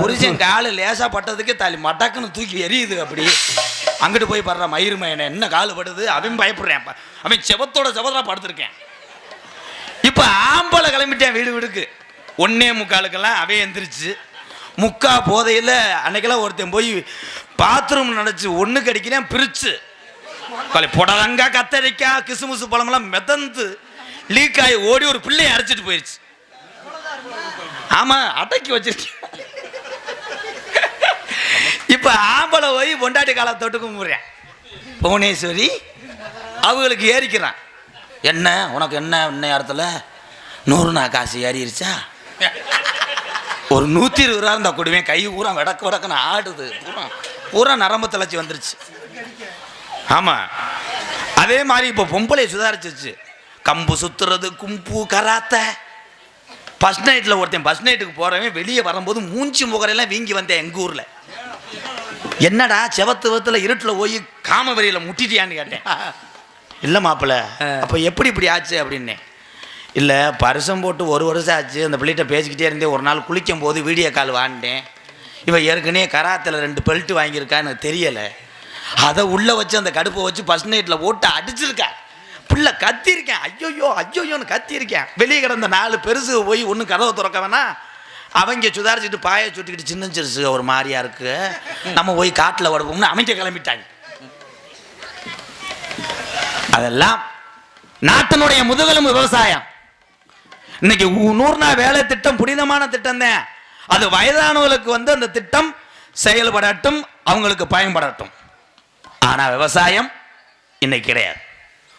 புருஷன் காலு லேசா பட்டதுக்கு தாலி மடக்குன்னு தூக்கி எரியுது அப்படி. அங்கிட்டு போய் படுற மயிறு மயனை என்ன காலு படுது? அவன் பயப்படுறேன் அவன் செவத்தோட செவத்தா படுத்திருக்கேன். இப்ப ஆம்பளை கிளம்பிட்டேன் வீடு வீடுக்கு. ஒன்னே முக்காலுக்கெல்லாம் அவன் எந்திரிச்சு முக்கா போதையில் அன்னைக்கெல்லாம் ஒருத்தன் போய் பாத்ரூம் நினச்சி ஒன்று கடிக்கிறேன் பிரிச்சு. கொலை புடலங்கா கத்தரிக்காய் கிசுமுசு பழமெல்லாம் மிதந்து லீக் ஆகி ஓடி ஒரு பிள்ளையை அரைச்சிட்டு போயிடுச்சு ஆமாம் அடக்கி வச்சிருக்கேன் இப்ப ஆம்பளை போய் பொண்டாட்டி காலை தொட்டு கும்பிட்றேன். புவனேஸ்வரி அவங்களுக்கு ஏறிக்கிறான். என்ன? உனக்கு என்ன? இன்ன இடத்துல நூறு நாள் காசு ஏறிடுச்சா ஒரு நூற்றி இருபது ரூபா இருந்தால் கொடுவேன். கை பூரா விடக்கு விடக்குன்னு ஆடுது. பூரா பூரா நரம்பு தளர்ச்சி வந்துருச்சு. ஆமாம் அதே மாதிரி இப்போ பொம்பளை சுதாரிச்சிச்சு கம்பு சுத்துறது கும்பு கராத்தை. ஃபஸ்ட் நைட்டில் ஒருத்தன் ஃபஸ்ட் நைட்டுக்கு போகிறவன் வெளியே வரும்போது மூஞ்சி முகரையெல்லாம் வீங்கி வந்தேன் எங்கள் ஊரில். என்னடா செவத்து வத்தில் இருட்டில் போய் காமவெறியில் முட்டிட்டியான்னு கேட்டேன். இல்லை மாப்பிள்ள அப்போ எப்படி இப்படி ஆச்சு அப்படின்னேன் இல்லை பரிசம் போட்டு ஒரு வருஷம் ஆச்சு அந்த பிள்ளைகிட்ட பேசிக்கிட்டே இருந்தேன் ஒரு நாள் குளிக்கும் போது வீடியோ கால் வாங்கிட்டேன் இவன் ஏற்கனவே கராத்தில் ரெண்டு பெல்ட் வாங்கியிருக்கா எனக்கு தெரியலை. அதை உள்ளே வச்சு அந்த கடுப்பை வச்சு ஃபஸ்ட் நைட்டில் போட்டு அடிச்சிருக்கா. பிள்ளை கத்திருக்கேன் ஐயோயோ ஐயோயோன்னு கத்திருக்கேன் வெளியே கிடந்த நாலு பெருசு போய் ஒன்றும் கதவை திறக்க வேணா அவங்க சுதாரிச்சுட்டு பாயை சுட்டுக்கிட்டு சின்ன சிறுசு ஒரு மாதிரியா இருக்கு. நம்ம போய் காட்டில் உடப்போம்னு அமைக்க கிளம்பிட்டாங்க. அதெல்லாம் நாட்டினுடைய முதுகெலும்பு விவசாயம். இன்னைக்கு நூறுனா நூறு நாள் வேலை திட்டம் புனிதமான திட்டம் தான். அது வயதானவர்களுக்கு வந்து அந்த திட்டம் செயல்படட்டும் அவங்களுக்கு பயன்படட்டும். ஆனா விவசாயம் இன்னைக்கு கிடையாது.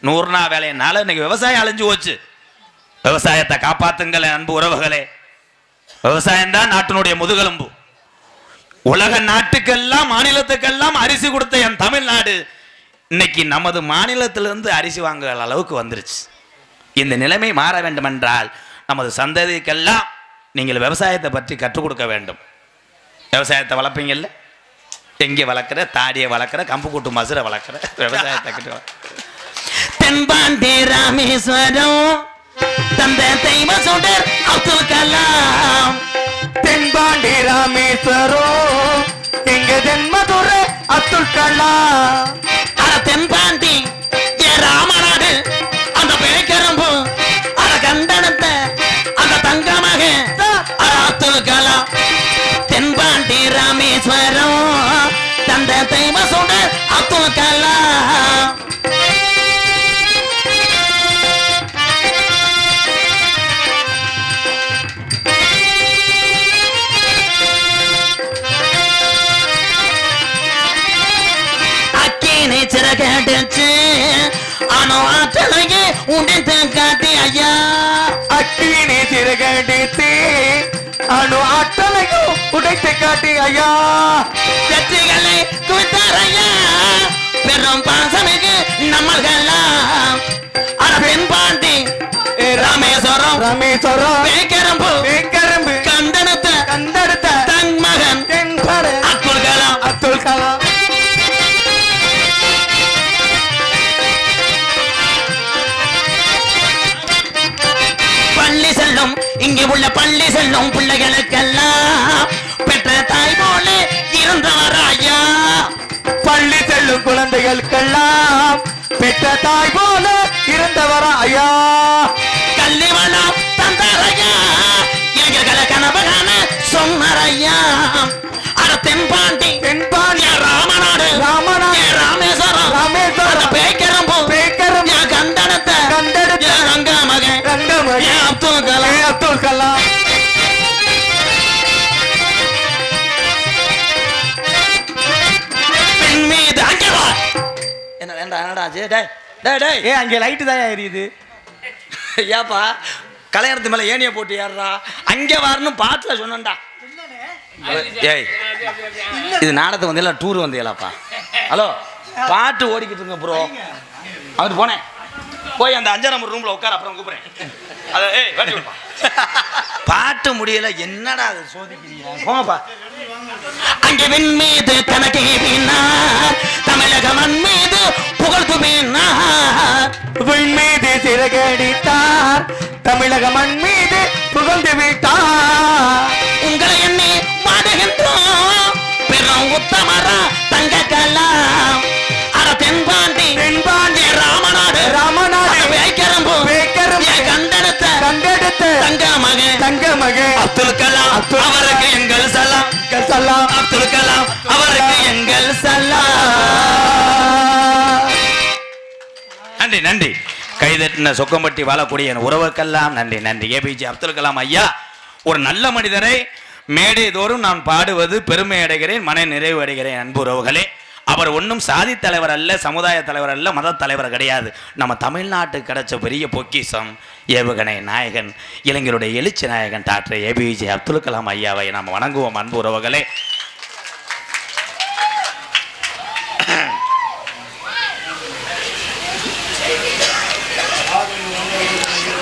நூறு நாள் வேலையினால இன்னைக்கு விவசாயம் அழிஞ்சு போச்சு. விவசாயத்தை காப்பாத்துங்களேன் அன்பு உறவுகளே. விவசாயம் தான் நாட்டினுடைய முதுகெலும்பு. உலக நாட்டுக்கெல்லாம் மாநிலத்துக்கெல்லாம் அரிசி கொடுத்த என் தமிழ்நாடு இன்னைக்கு நமது மாநிலத்திலிருந்து அரிசி வாங்குற அளவுக்கு வந்துருச்சு. இந்த நிலைமை மாற வேண்டுமென்றால் நமது சந்ததிக்கெல்லாம் நீங்கள் விவசாயத்தை பற்றி கற்றுக் கொடுக்க வேண்டும். விவசாயத்தை வளர்ப்பீங்கல்ல எங்கே வளர்க்குற தாடியை வளர்க்குற கம்பு கூட்டு மசுரை வளர்க்குற விவசாயத்தை கற்று வளர்க்குற. தென்பாண்டி ராமேஸ்வரம். தந்த தெய்வ சுடர் அப்துல் கலாம். தென்பாண்டி ராமேஸ்வரோ எங்க ஜென்மதுர அப்துல் கலாம். தென்பாண்டி ஏ ராமநாடு அந்த பேக்கரம்பு அத கண்டனத்தை அந்த தங்கமாக அப்துல் கலாம். தென்பாண்டி ராமேஸ்வரம் தந்த தெய்வ சுடர் அப்துல் கலாம். ஆற்றலையும் உடைத்து காட்டி ஐயா! வெற்றிகளை குவித்தார் ஐயா! பெரும் பாசமிகு நம்மள்கெல்லாம். அட பெண் பாண்டி ராமேஸ்வரம் ராமேஸ்வரம் பேக்கரம்பு வேங்கரம்பு கண்டனத்தை கண்டெடுத்த தன் மகன் தென்பட அப்துல் கலாம் அப்துல் கலாம் இங்கே உள்ள பள்ளி செல்லும் பிள்ளைகளுக்கெல்லாம் பெற்ற தாய் போல இருந்தவர் ஐயா பள்ளி செல்லும் குழந்தைகளுக்கெல்லாம் பெற்ற தாய் போல இருந்தவரா ஐயா தந்தார் ஐயா இளைஞர்களை கனவு காண சொன்னார் ஐயா அட தென்பாண்டி. தென்பாண்டி. என்னடா ஆச்சு? டேய் டேய் டேய். ஏ அங்கே லைட்டு தான் எரியுது? ஏப்பா கல்யாணத்து மேல ஏனிய போட்டு ஏறுறா. அங்க வரணும் பாட்டுல சொன்னேன்டா. ஏய் இது நாடகத்துக்கு வந்தீங்களா? டூர் வந்தீங்களாப்பா? ஹலோ பாட்டு ஓடிக்கிட்டு இருங்க ப்ரோ அவரு போனேன். போய் அந்த அஞ்சாம் நம்பர் ரூம்ல உட்கார அப்புறம் கூப்பிடுறேன். அதை ஏய் வெட்டி விடுப்பா. பாட்டு முடியல என்னடா அது சோதிக்கிறீங்க? போங்கப்பா. அங்கே விண் மீது கணக்கே வீணார். தமிழக மண் மீது புகழ்ந்து வீணார். விண் மீது சிறகடித்தார். தமிழக மண் மீது மகன் அப்துல் கலாம். அவருக்கு எங்கள் சலாம். சலாம். அப்துல் கலாம் அவருக்கு எங்கள் சலாம். நன்றி நன்றி. கைதட்டின சொக்கம்பட்டி வாழக்கூடிய என் உறவுக்கெல்லாம் நன்றி நன்றி. ஏபிஜே அப்துல் கலாம் ஐயா ஒரு நல்ல மனிதரை மேடை தோறும் நான் பாடுவது பெருமை அடைகிறேன் மன நிறைவு அடைகிறேன் அன்பு உறவுகளே. அவர் ஒன்றும் சாதி தலைவர் அல்ல சமுதாய தலைவர் அல்ல மத தலைவர் கிடையாது. நம்ம தமிழ்நாட்டுக்கு கிடைச்ச பெரிய பொக்கிஷம் ஏவுகணை நாயகன் இளைஞருடைய எழுச்சி நாயகன் டாக்டர் ஏபிஜே அப்துல் கலாம் ஐயாவை நாம் வணங்குவோம் அன்பு உறவுகளே.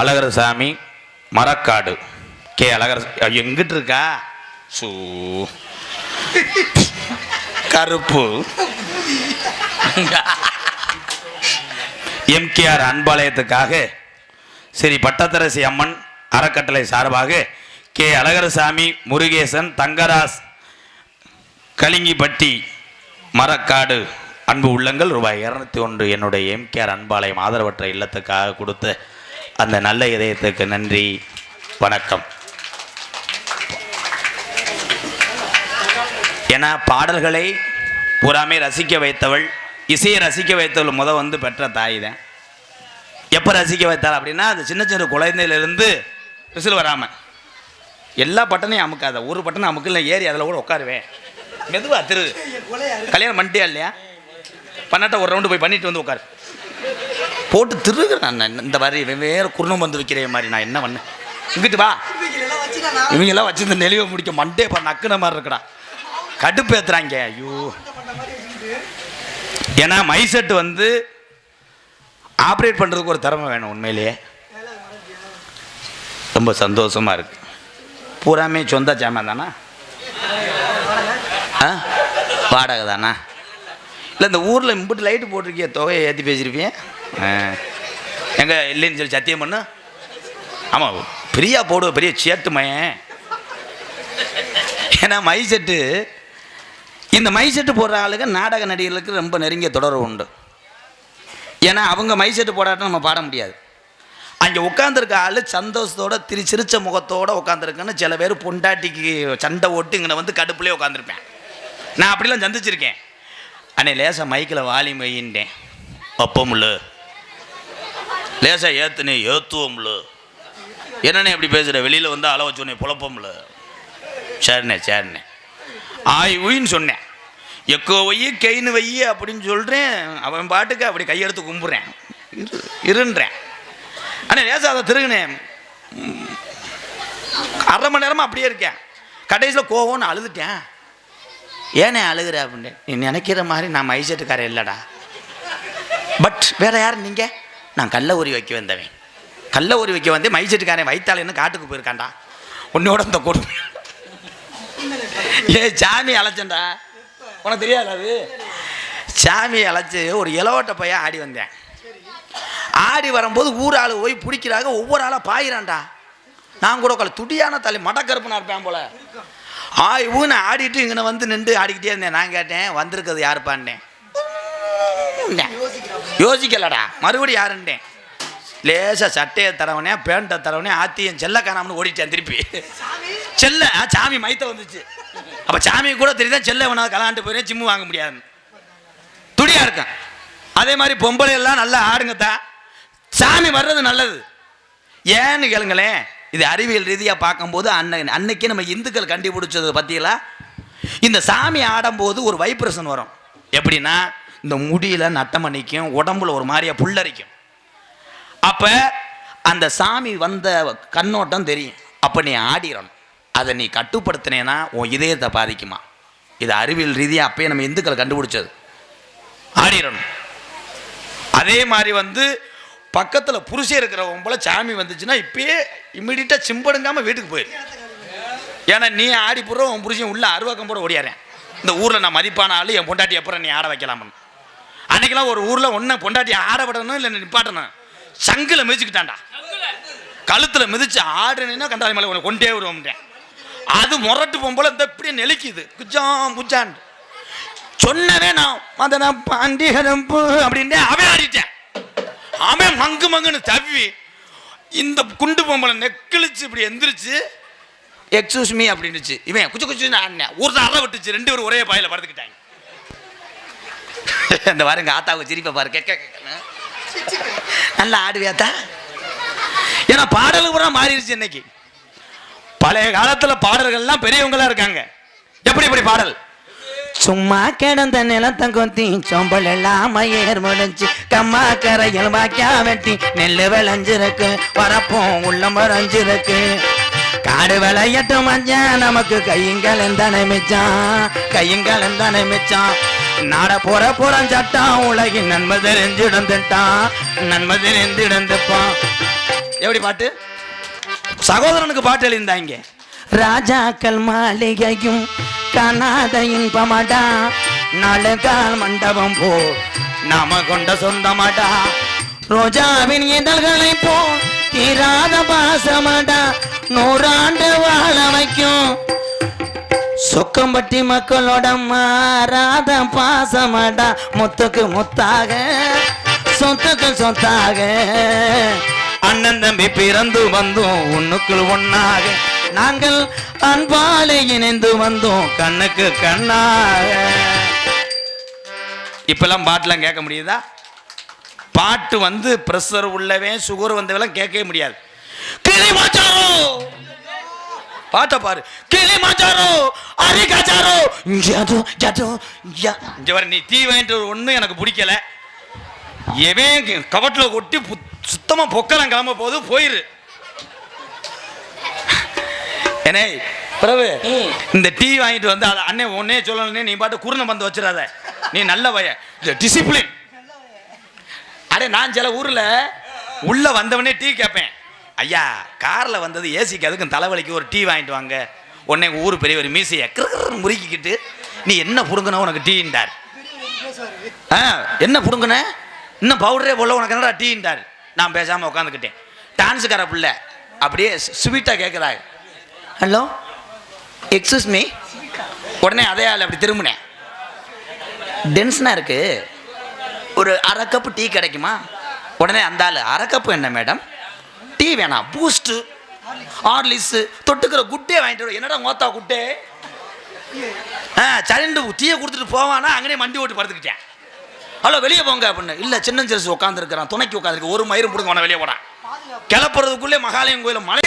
அழகரசாமி மரக்காடு. கே அழகர் எங்கிட்டு இருக்கா? சூ. கருப்பு. எம்கேஆர் அன்பாலயத்துக்காக ஸ்ரீ பட்டத்தரசி அம்மன் அறக்கட்டளை சார்பாக கே. அழகரசாமி முருகேசன் தங்கராஸ் கலிங்கிப்பட்டி மரக்காடு அன்பு உள்ளங்கள் ரூபாய் இரநூத்தி ஒன்று என்னுடைய எம்கேஆர் அன்பாலயம் ஆதரவற்ற இல்லத்துக்காக கொடுத்த அந்த நல்ல இதயத்துக்கு நன்றி. வணக்கம். ஏன்னா பாடல்களை பூராமே ரசிக்க வைத்தவள் இசையை ரசிக்க வைத்தவள் முத வந்து பெற்ற தாய் தான் எப்போ ரசிக்க வைத்தாள் அப்படின்னா அந்த சின்ன சின்ன குழந்தையிலிருந்து விசில் வராமல் எல்லா பட்டனையும் அமுக்காத ஒரு பட்டனை அமுக்கல ஏறி அதில் கூட உட்காருவேன். மெதுவா திரு. கல்யாணம் பண்ணிட்டியா இல்லையா? பண்ணாட்ட ஒரு ரவுண்டு போய் பண்ணிட்டு வந்து உட்காரு. போட்டு திருகுறேன் நான் இந்த மாதிரி வெவ்வேறு குருணம் வந்து வைக்கிற மாதிரி நான் என்ன பண்ணேன்? இங்கிட்டு வா. இவங்கெல்லாம் வச்சு இந்த நெளிவை முடிக்க மண்டே பா நக்குன மாதிரி இருக்குடா. கடுப்பேத்துறாங்க. ஐயோ. ஏன்னா மைசெட் வந்து ஆப்ரேட் பண்ணுறதுக்கு ஒரு திறமை வேணும் உண்மையிலேயே. ரொம்ப சந்தோஷமா இருக்கு. பூராமே சொந்த ஜாமான் தானா? ஆ? வாடகை தானா? இல்லை இந்த ஊரில் இம்பிட்டு லைட்டு போட்டிருக்கிய தொகையை ஏற்றி பேசியிருப்பீங்க ஆ. இல்லைன்னு சொல்லி சத்தியம் பண்ணு. ஆமாம் பெரியா போடுவ பெரிய சேட்டு மயன். ஏன்னா மை செட்டு இந்த மை செட்டு போடுற ஆளுங்க நாடக நடிகர்களுக்கு ரொம்ப நெருங்கிய தொடர்பு உண்டு. ஏன்னா அவங்க மை செட்டு நம்ம பாட முடியாது. அங்கே உட்காந்துருக்க ஆள் சந்தோஷத்தோட திரு சிரிச்ச முகத்தோட உட்காந்துருக்குன்னு சில பேர் பொண்டாட்டிக்கு சண்டை ஓட்டு இங்கே வந்து கடுப்புலேயே உட்காந்துருப்பேன் நான் அப்படிலாம் சந்திச்சிருக்கேன். அண்ணே லேசாக மைக்கில் வாலி மையின்ட்டேன் அப்பமுள்ள லேசாக ஏற்றுனே ஏற்றுவோம்ல என்னண்ணே இப்படி பேசுகிற வெளியில் வந்து அளவு சொன்னே புழப்பம்ல சரிண்ணே சரிண்ணே. ஆய் உயின்னு சொன்னேன். எக்கோ வையி கெயின் வையி அப்படின்னு சொல்கிறேன் அவன் பாட்டுக்கு அப்படி கையெடுத்து கும்பிட்றேன். இரு இருன்றேன். அண்ணே லேசா அதை திருகுனேன் அரை மணி நேரமாக அப்படியே இருக்கேன். கடைசியில் கோவம்னு அழுதுட்டேன். ஏனே அழுகுற அப்படின்னு. நீ நினைக்கிற மாதிரி நான் மைசெட்டுக்காரன் இல்லைடா. பட் வேற யார் நீங்கள் நான் கள்ள உரி வைக்க வந்தவன். கள்ள உரி வைக்க வந்து மைசெட்டுக்காரன் வைத்தாள் என்ன காட்டுக்கு போயிருக்கான்டா. உன்னோட இந்த கொடுமை. ஏ சாமி அழைச்சேன்டா. உனக்கு தெரியாது அது? சாமி அழைச்சி ஒரு இலவட்ட பையன் ஆடி வந்தேன். ஆடி வரும்போது ஊர் ஆள் போய் பிடிக்கிறாங்க ஒவ்வொரு ஆளாக பாயிறான்டா. நான் கூட உட்கால துடியான தலை மடக்கருப்புனா இருப்பேன் போல. ஆய் ஊன்னு ஆடிட்டு இங்கே வந்து நின்று ஆடிக்கிட்டே இருந்தேன். நான் கேட்டேன் வந்திருக்கிறது யாருப்பான்னேன் யோசிக்கலடா. மறுபடியும் யாருன்னேன். லேசாக சட்டையை தரவனே பேண்ட்டை தரவனே ஆத்தி என் செல்ல காணாமனு ஓடிட்டேன் திருப்பி. செல்ல சாமி மைத்த வந்துச்சு. அப்போ சாமி கூட தெரியுதா செல்ல வேணாலும் கலாண்டு போயிடும் ஜிம்மு வாங்க முடியாது துடியா இருக்கேன். அதே மாதிரி பொம்பளை எல்லாம் நல்லா ஆடுங்கத்தா. சாமி வர்றது நல்லது. ஏன்னு கேளுங்களேன் இது அறிவியல் ரீதியாக பார்க்கும்போது அன்னை அன்னைக்கு நம்ம இந்துக்கள் கண்டுபிடிச்சது பற்றியலா இந்த சாமி ஆடும்போது ஒரு வைப்ரேஷன் வரும். எப்படின்னா இந்த முடியில நட்டம் நிற்கும் உடம்புல ஒரு மாதிரியா புல்லரிக்கும். அப்போ அந்த சாமி வந்த கண்ணோட்டம் தெரியும். அப்போ நீ ஆடிடணும் அதை நீ கட்டுப்படுத்தினேன்னா உன் இதயத்தை பாதிக்குமா? இது அறிவியல் ரீதியாக அப்பயே நம்ம இந்துக்கள் கண்டுபிடிச்சது. ஆடிடணும் அதே மாதிரி வந்து பக்கத்தில் புருஷன் இருக்கிறவன் போல சாமி வந்துச்சுன்னா இப்பயே இம்மிடியட்டாக சிம்படுங்காமல் வீட்டுக்கு போயிரு. ஏன்னா நீ ஆடி போடுற உன் புருஷன் உள்ள அருவாக்கம் போட ஓடியாரேன் இந்த ஊரில் நான் மதிப்பான ஆளு என் பொண்டாட்டி அப்புறம் நீ ஆட வைக்கலாம்னு. அன்னைக்கெல்லாம் ஒரு ஊரில் ஒன்று பொண்டாட்டி ஆட விடணும் இல்லை நிப்பாட்டணும்? சங்கில் மிதிச்சுக்கிட்டான்டா. கழுத்தில் மிதிச்சு ஆடுனேன்னா கண்டாரி மலை உனக்கு கொண்டே வருவோம்ட்டேன் அது முரட்டு பொம்பளை இந்த இப்படியே நெளிக்குது. குச்சான் புச்சான் சொன்னவே நான் மதன பாண்டிகரம்பு அப்படின்ட்டு அவன் ஆடிட்டேன். அவன் மங்கு மங்குன்னு தவ்வி இந்த குண்டு பொம்பளை நெக்கிழிச்சு இப்படி எந்திரிச்சு எக்ஸூஸ் மீ அப்படின்னுச்சு. இவன் குச்சு குச்சு அண்ணன் ஊர் அற விட்டுச்சு. ரெண்டு பேரும் ஒரே பாயில படுத்துக்கிட்டாங்க. இந்த பாருங்க ஆத்தாவுக்கு சிரிப்பை பாரு. கேட்க. நல்லா ஆடுவியாத்தா? ஏன்னா பாடல் கூட மாறிடுச்சு இன்னைக்கு. பழைய காலத்துல பாடல்கள்லாம் பெரியவங்களா இருக்காங்க. எப்படி இப்படி பாடல்? சும்மா கிடந்த நிலத்தை கொத்தி சொம்பல் எல்லாம் ஏர் முடிஞ்சு கம்மா கரையில் வாக்கியா வெட்டி நெல்லு விளைஞ்சிருக்கு வரப்பும் உள்ளம் வரைஞ்சிருக்கு. காடு விளையட்டு மஞ்சா நமக்கு கையுங்கள் எந்த மிச்சான் கையுங்கள் எந்த மிச்சான். நாட போற புறம் சட்டம் உலகின் நன்மை தெரிஞ்சிடந்துட்டான் நன்மை தெரிஞ்சிடந்துப்பான் எப்படி பாட்டு? சகோதரனுக்கு பாட்டு எழுந்தாங்க ராஜாக்கள் மாளிகையும் காணாத இன்பமடா. நாளுகால் மண்டபம் போ. நாம கொண்ட சொந்தமடா. ரோஜாவின் இதழ்களை போ. தீராத பாசமடா. நூறாண்டு வாழ வைக்கும். சொக்கம்பட்டி மக்களோட மாறாத பாசமடா. முத்துக்கு முத்தாக சொத்துக்கு சொத்தாக. அண்ணன் தம்பி பிறந்து வந்தோம் உன்னுக்குள் ஒன்னாக நாங்கள் அன்பாலே இணைந்து வந்தோம் கண்ணுக்கு கண்ணாக. இப்பெல்லாம் பாட்டுலாம் கேட்க முடியுதா? பாட்டு வந்து ப்ரெஷர் உள்ளவே சுகர் வந்தவெல்லாம் கேட்கவே முடியாது. கிளி மாச்சாரோ! பாட்டை பாரு. கிளி மாச்சாரோ அரிகாச்சாரோ ஜாது ஜாது இங்க வர நீ டீ வாங்கிட்டு ஒன்றும் எனக்கு பிடிக்கல. எவன் கவட்டில் கொட்டி பு- சுத்தமா பொக்கலம் கிளம்ப போது போயிரு. ஏனே பிரபு இந்த டீ வாங்கிட்டு வந்து அதை அண்ணே ஒன்னே சொல்லணும்னே நீ பாட்டு குருணை வந்து வச்சிடாத. நீ நல்ல பைய டிசிப்ளின் அடே நான் சில ஊர்ல உள்ள வந்தவனே டீ கேட்பேன் ஐயா காரில் வந்தது ஏசிக்கு அதுக்கும் தலைவலிக்கு ஒரு டீ வாங்கிட்டு வாங்க. உடனே ஊர் ஊர் ஒரு மீசைய கிருக்கிரு முறுக்கிக்கிட்டு நீ என்ன புடுங்கணும் உனக்கு டீன்டார்? ஆ என்ன புடுங்கன? இன்னும் பவுடரே போல உனக்கு என்னடா டீன்டார்? நான் பேசாமல் உட்காந்துக்கிட்டேன் டான்ஸுக்கார பிள்ளை அப்படியே ஸ்வீட்டாக கேட்குறாரு ஹலோ எக்ஸஸ் மீ உடனே அதே ஆள் அப்படி திரும்பினேன் டென்ஷனாக இருக்குது ஒரு அரை கப்பு டீ கிடைக்குமா? உடனே அந்த ஆள் அரை கப்பு என்ன மேடம் டீ வேணாம். பூஸ்ட்டு ஹார்லிக்ஸு தொட்டுக்கிற குட்டே வாங்கிட்டு என்னடா மோத்தா குட்டே? ஆ சரிண்டு டீயை கொடுத்துட்டு போவானா அங்கேயே மண்டி ஓட்டு படுத்துக்கிட்டேன். ஹலோ வெளியே போங்க அப்படின்னு. இல்லை சின்ன உட்காந்துருக்கிறான் துணைக்கு உட்காந்துருக்கு ஒரு மயிரும் பிடுங்க உன வெளியே போடான் கிளப்புறதுக்குள்ளே மகாலயம் கோயில மலை